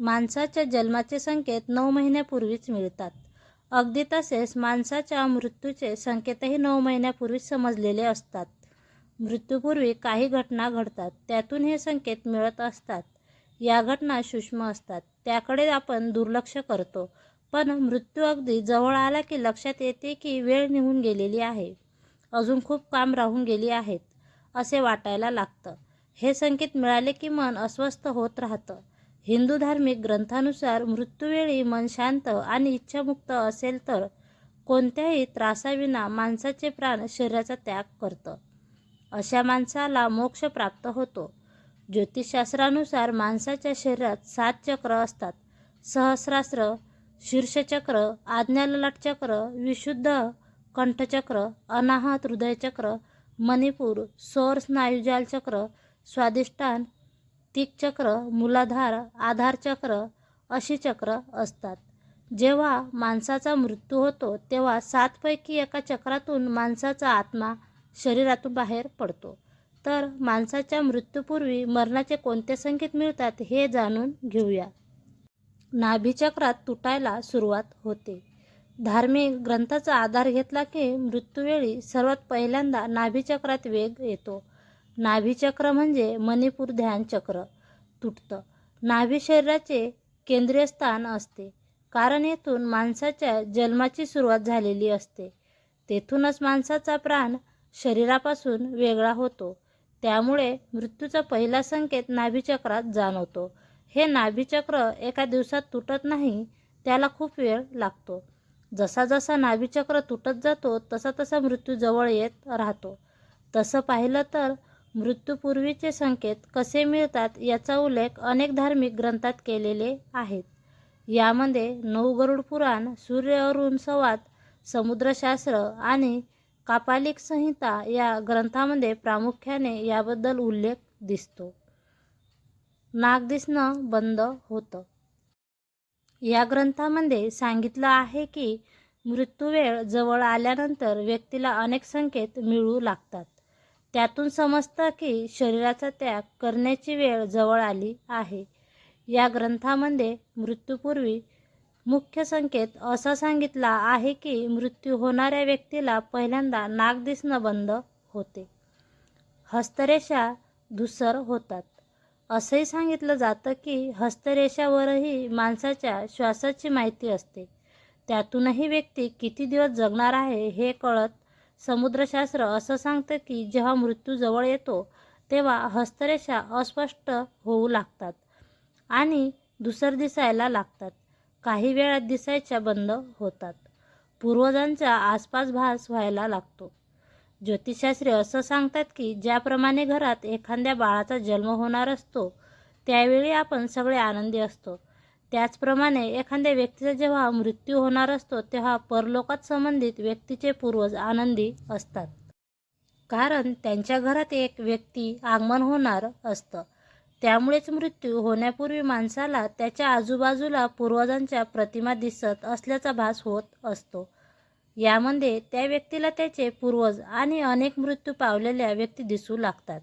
माणसाच्या जन्माचे संकेत नऊ महिन्यापूर्वीच मिळतात. अगदी तसेच माणसाच्या मृत्यूचे संकेतही नऊ महिन्यापूर्वीच समजलेले असतात. मृत्यूपूर्वी काही घटना घडतात त्यातून हे संकेत मिळत असतात. या घटना सूक्ष्म असतात त्याकडे आपण दुर्लक्ष करतो. पण मृत्यू अगदी जवळ आला की लक्षात येते की वेळ निघून गेलेली आहे. अजून खूप काम राहून गेली आहेत असे वाटायला लागतं. हे संकेत मिळाले की मन अस्वस्थ होत राहतं. हिंदू धार्मिक ग्रंथानुसार मृत्यूवेळी मन शांत आणि इच्छामुक्त असेल तर कोणत्याही त्रासाविना माणसाचे प्राण शरीराचा त्याग करतं. अशा माणसाला मोक्ष प्राप्त होतो. ज्योतिषशास्त्रानुसार माणसाच्या शरीरात सात चक्र असतात. सहस्रास्त्र शीर्षचक्र आज्ञाललाटचक्र विशुद्ध कंठचक्र अनाहत हृदयचक्र मणिपूर सौर स्नायुजालचक्र स्वादिष्टान तिकचक्र मूलाधार आधारचक्र अशी चक्र असतात. जेव्हा माणसाचा मृत्यू होतो तेव्हा सातपैकी एका चक्रातून माणसाचा आत्मा शरीरातून बाहेर पडतो. तर माणसाच्या मृत्यूपूर्वी मरणाचे कोणते संकेत मिळतात हे जाणून घेऊया. नाभीचक्रात तुटायला सुरुवात होते. धार्मिक ग्रंथाचा आधार घेतला की मृत्यूवेळी सर्वात पहिल्यांदा नाभीचक्रात वेग येतो. नाभीचक्र म्हणजे मणिपूर ध्यानचक्र तुटतं. नाभी शरीराचे केंद्रीय स्थान असते. कारण येथून माणसाच्या जन्माची सुरुवात झालेली असते. तेथूनच माणसाचा प्राण शरीरापासून वेगळा होतो. त्यामुळे मृत्यूचा पहिला संकेत नाभीचक्रात जाणवतो. हे नाभीचक्र एका दिवसात तुटत नाही त्याला खूप वेळ लागतो. जसा जसा नाभीचक्र तुटत जातो तसा तसा मृत्यू जवळ येत राहतो. तसं पाहिलं तर मृत्यूपूर्वीचे संकेत कसे मिळतात याचा उल्लेख अनेक धार्मिक ग्रंथात केलेले आहेत. यामध्ये नऊ गरुड पुराण सूर्य अरुण संवाद समुद्रशास्त्र आणि कापालिक संहिता या ग्रंथामध्ये प्रामुख्याने याबद्दल उल्लेख दिसतो. नाक दिसणं बंद होतं. या ग्रंथामध्ये सांगितलं आहे की मृत्यूवेळ जवळ आल्यानंतर व्यक्तीला अनेक संकेत मिळू लागतात. त्यातून समजतं की शरीराचा त्याग करण्याची वेळ जवळ आली आहे. या ग्रंथामध्ये मृत्यूपूर्वी मुख्य संकेत असा सांगितला आहे की मृत्यू होणाऱ्या व्यक्तीला पहिल्यांदा नाक दिसणं बंद होते. हस्तरेषा धुसर होतात. असंही सांगितलं जातं की हस्तरेषावरही माणसाच्या श्वासाची माहिती असते. त्यातूनही व्यक्ती किती दिवस जगणार आहे हे कळत समुद्रशास्त्र असं सांगतं की जेव्हा मृत्यू जवळ येतो तेव्हा हस्तरेषा अस्पष्ट होऊ लागतात आणि दुसर दिसायला लागतात. काही वेळात दिसायच्या बंद होतात. पूर्वजांचा आसपास भास व्हायला लागतो. ज्योतिषशास्त्री असं सांगतात की ज्याप्रमाणे घरात एखाद्या बाळाचा जन्म होणार असतो त्यावेळी आपण सगळे आनंदी असतो. त्याचप्रमाणे एखाद्या व्यक्तीचा जेव्हा मृत्यू होणार असतो तेव्हा परलोकात संबंधित व्यक्तीचे पूर्वज आनंदी असतात. कारण त्यांच्या घरात एक व्यक्ती आगमन होणार असतं. त्यामुळेच मृत्यू होण्यापूर्वी माणसाला त्याच्या आजूबाजूला पूर्वजांच्या प्रतिमा दिसत असल्याचा भास होत असतो. यामध्ये त्या व्यक्तीला त्याचे पूर्वज आणि अनेक मृत्यू पावलेल्या व्यक्ती दिसू लागतात.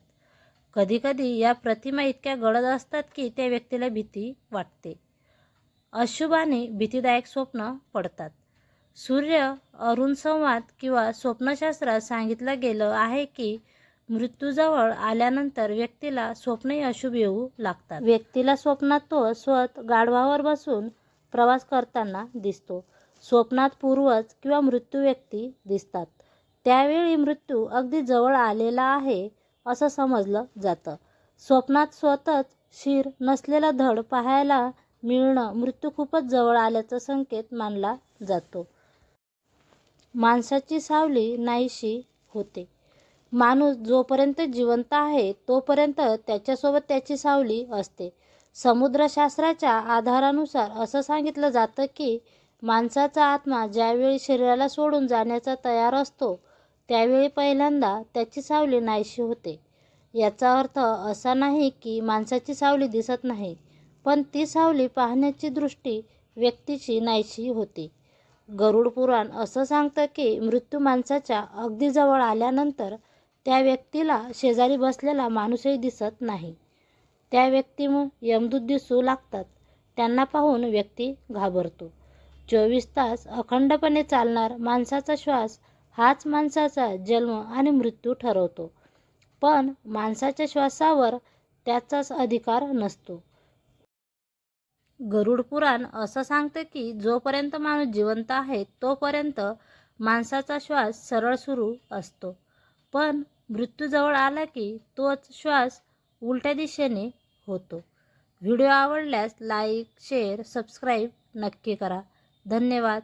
कधीकधी या प्रतिमा इतक्या गडद असतात की त्या व्यक्तीला भीती वाटते. अशुभ आणि भीतीदायक स्वप्न पडतात. सूर्य अरुण संवाद किंवा स्वप्नशास्त्रात सांगितलं गेलं आहे की मृत्यूजवळ आल्यानंतर व्यक्तीला स्वप्नही अशुभ येऊ लागतात. व्यक्तीला स्वप्नात तो स्वत गाढवावर बसून प्रवास करताना दिसतो. स्वप्नात पूर्वज किंवा मृत्यू व्यक्ती दिसतात. त्यावेळी मृत्यू अगदी जवळ आलेला आहे असं समजलं जातं. स्वप्नात स्वतःच शिर नसलेला धड पाहायला मिळणं मृत्यू खूपच जवळ आल्याचा संकेत मानला जातो. माणसाची सावली नाहीशी होते. माणूस जोपर्यंत जिवंत आहे तोपर्यंत त्याच्यासोबत त्याची सावली असते. समुद्रशास्त्राच्या आधारानुसार असं सांगितलं जातं की माणसाचा आत्मा ज्यावेळी शरीराला सोडून जाण्याचा तयार असतो त्यावेळी पहिल्यांदा त्याची सावली नाहीशी होते. याचा अर्थ असा नाही की माणसाची सावली दिसत नाही. पण ती सावली पाहण्याची दृष्टी व्यक्तीची नाहीशी होते. गरुड पुराण असं सांगतं की मृत्यू माणसाच्या अगदी जवळ आल्यानंतर त्या व्यक्तीला शेजारी बसलेला माणूसही दिसत नाही. त्या व्यक्तीमुळे यमदूत दिसू लागतात. त्यांना पाहून व्यक्ती घाबरतो. चोवीस तास अखंडपणे चालणार माणसाचा श्वास हाच माणसाचा जन्म आणि मृत्यू ठरवतो. पण माणसाच्या श्वासावर त्याचाच अधिकार नसतो. गरुड पुराण असं सांगतं की जोपर्यंत माणूस जिवंत आहे तोपर्यंत माणसाचा श्वास सरळ सुरू असतो. पण मृत्यूजवळ आला की तोच श्वास उलट्या दिशेने होतो. व्हिडिओ आवडल्यास लाईक शेअर सबस्क्राईब नक्की करा. धन्यवाद.